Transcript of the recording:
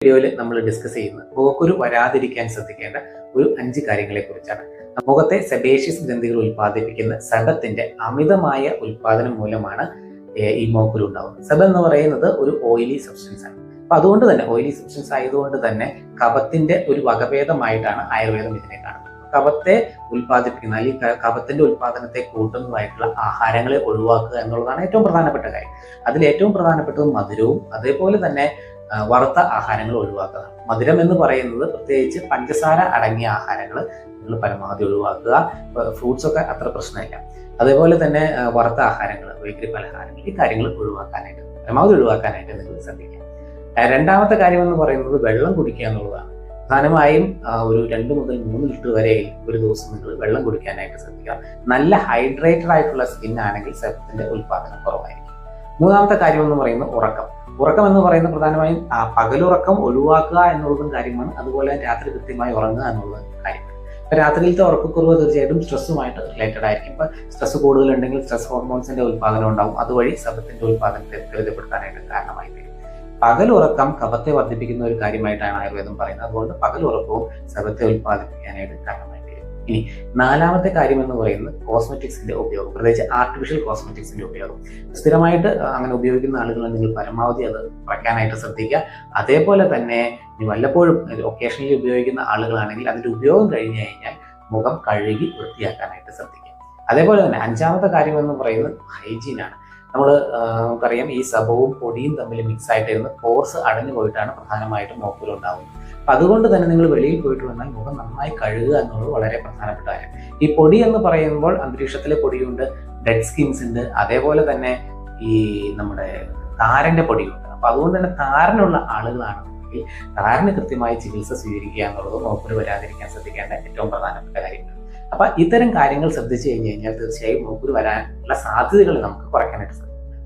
വീഡിയോയിൽ നമ്മൾ ഡിസ്കസ് ചെയ്യുന്നത്. പോക്കുരു വരാതിരിക്കാൻ ശ്രദ്ധിക്കേണ്ട ഒരു അഞ്ച് കാര്യങ്ങളെ കുറിച്ചാണ് മുഖത്തെ സെബേഷ്യസ് ഗ്രന്ഥികൾ ഉൽപ്പാദിപ്പിക്കുന്ന സെബത്തിന്റെ അമിതമായ ഉൽപാദനം മൂലമാണ് ഈ മോക്കുരു ഉണ്ടാവുന്നത്. സെബ് എന്ന് പറയുന്നത് ഒരു ഓയിലി സബ്സ്റ്റൻസ് ആണ്. അപ്പൊ അതുകൊണ്ട് തന്നെ ഓയിലി സബ്സ്റ്റൻസ് ആയതുകൊണ്ട് തന്നെ കഫത്തിന്റെ ഒരു വകഭേദമായിട്ടാണ് ആയുർവേദം ഇതിനെ കാണുന്നത്. കഫത്തെ ഉൽപ്പാദിപ്പിക്കുന്ന അല്ലെങ്കിൽ കപത്തിന്റെ കഫത്തിന്റെ ഉൽപ്പാദനത്തെ കൂട്ടുന്നതായിട്ടുള്ള ആഹാരങ്ങളെ ഒഴിവാക്കുക എന്നുള്ളതാണ് ഏറ്റവും പ്രധാനപ്പെട്ട കാര്യം. അതിൽ ഏറ്റവും പ്രധാനപ്പെട്ടത് മധുരവും അതേപോലെ തന്നെ വറുത്ത ആഹാരങ്ങൾ ഒഴിവാക്കുക. മധുരം എന്ന് പറയുന്നത് പ്രത്യേകിച്ച് പഞ്ചസാര അടങ്ങിയ ആഹാരങ്ങൾ നിങ്ങൾ പരമാവധി ഒഴിവാക്കുക. ഫ്രൂട്ട്സ് ഒക്കെ അത്ര പ്രശ്നമില്ല. അതേപോലെ തന്നെ വറുത്ത ആഹാരങ്ങൾ ബേക്കറി പലഹാരങ്ങൾ ഈ കാര്യങ്ങൾ ഒഴിവാക്കാനായിട്ട് പരമാവധി ഒഴിവാക്കാനായിട്ട് നിങ്ങൾ ശ്രദ്ധിക്കുക. രണ്ടാമത്തെ കാര്യം എന്ന് പറയുന്നത് വെള്ളം കുടിക്കുക എന്നുള്ളതാണ്. പ്രധാനമായും ഒരു രണ്ട് മുതൽ മൂന്ന് ലിറ്റർ വരെ ഒരു ദിവസം നിങ്ങൾ വെള്ളം കുടിക്കാനായിട്ട് ശ്രദ്ധിക്കുക. നല്ല ഹൈഡ്രേറ്റഡ് ആയിട്ടുള്ള സ്കിൻ ആണെങ്കിൽ ഉൽപാദനം കുറവായിരിക്കും. മൂന്നാമത്തെ കാര്യം എന്ന് പറയുന്നത് ഉറക്കം. ഉറക്കം എന്ന് പറയുന്നത് പ്രധാനമായും പകലുറക്കം ഒഴിവാക്കുക എന്നുള്ളതും കാര്യമാണ്. അതുപോലെ രാത്രി കൃത്യമായി ഉറങ്ങുക എന്നുള്ള കാര്യമാണ്. ഇപ്പൊ രാത്രിയിലത്തെ ഉറക്കക്കുറവ് തീർച്ചയായിട്ടും സ്ട്രെസ്സുമായിട്ട് റിലേറ്റഡ് ആയിരിക്കും. ഇപ്പൊ സ്ട്രെസ് കൂടുതലുണ്ടെങ്കിൽ സ്ട്രെസ് ഹോർമോൺസിന്റെ ഉൽപാദനം ഉണ്ടാവും. അതുവഴി സബത്തിന്റെ ഉൽപാദനത്തെ ത്വരിതപ്പെടുത്താനായിട്ട് കാരണമായി വരും പകലുറക്കം കഫത്തെ വർദ്ധിപ്പിക്കുന്ന ഒരു കാര്യമായിട്ടാണ് ആയുർവേദം പറയുന്നത്. അതുകൊണ്ട് പകലുറക്കവും സബത്തെ ഉൽപ്പാദിപ്പിക്കാനായിട്ട് കാരണമായി ഇനി നാലാമത്തെ കാര്യം എന്ന് പറയുന്നത് കോസ്മെറ്റിക്സിന്റെ ഉപയോഗം പ്രത്യേകിച്ച് ആർട്ടിഫിഷ്യൽ കോസ്മെറ്റിക്സിന്റെ ഉപയോഗം. സ്ഥിരമായിട്ട് അങ്ങനെ ഉപയോഗിക്കുന്ന ആളുകൾ നിങ്ങൾ പരമാവധി അത് കുറയ്ക്കാനായിട്ട് ശ്രദ്ധിക്കുക. അതേപോലെ തന്നെ വല്ലപ്പോഴും ഒക്കേഷണലി ഉപയോഗിക്കുന്ന ആളുകളാണെങ്കിൽ അതിന്റെ ഉപയോഗം കഴിഞ്ഞു കഴിഞ്ഞാൽ മുഖം കഴുകി വൃത്തിയാക്കാനായിട്ട് ശ്രദ്ധിക്കുക. അതേപോലെ തന്നെ അഞ്ചാമത്തെ കാര്യം എന്ന് പറയുന്നത് ഹൈജീനാണ് നമ്മൾ നമുക്കറിയാം ഈ സബവും പൊടിയും തമ്മിൽ മിക്സ് ആയിട്ടിരുന്ന് പോർസ് അടഞ്ഞു പോയിട്ടാണ് പ്രധാനമായിട്ടും മോപ്പുകൾ ഉണ്ടാകുന്നത് അപ്പൊ അതുകൊണ്ട് തന്നെ നിങ്ങൾ വെളിയിൽ പോയിട്ട് വന്നാൽ മുഖം നന്നായി കഴുകുക എന്നുള്ളത് വളരെ പ്രധാനപ്പെട്ട കാര്യം. ഈ പൊടി എന്ന് പറയുമ്പോൾ അന്തരീക്ഷത്തിലെ പൊടിയുണ്ട് ഡെഡ് സ്കിൻസ് ഉണ്ട് അതേപോലെ തന്നെ ഈ നമ്മുടെ താരന്റെ പൊടിയുണ്ട്. അപ്പൊ അതുകൊണ്ട് തന്നെ താരനുള്ള ആളുകളാണ്. താരന് കൃത്യമായി ചികിത്സ സ്വീകരിക്കുക എന്നുള്ളത് മോക്കുരു വരാതിരിക്കാൻ ശ്രദ്ധിക്കേണ്ട ഏറ്റവും പ്രധാനപ്പെട്ട കാര്യമാണ്. അപ്പൊ ഇത്തരം കാര്യങ്ങൾ ശ്രദ്ധിച്ചു കഴിഞ്ഞു കഴിഞ്ഞാൽ തീർച്ചയായും മോക്കുരു വരാനുള്ള സാധ്യതകൾ നമുക്ക് കുറയ്ക്കാനായിട്ട് സാധിക്കും.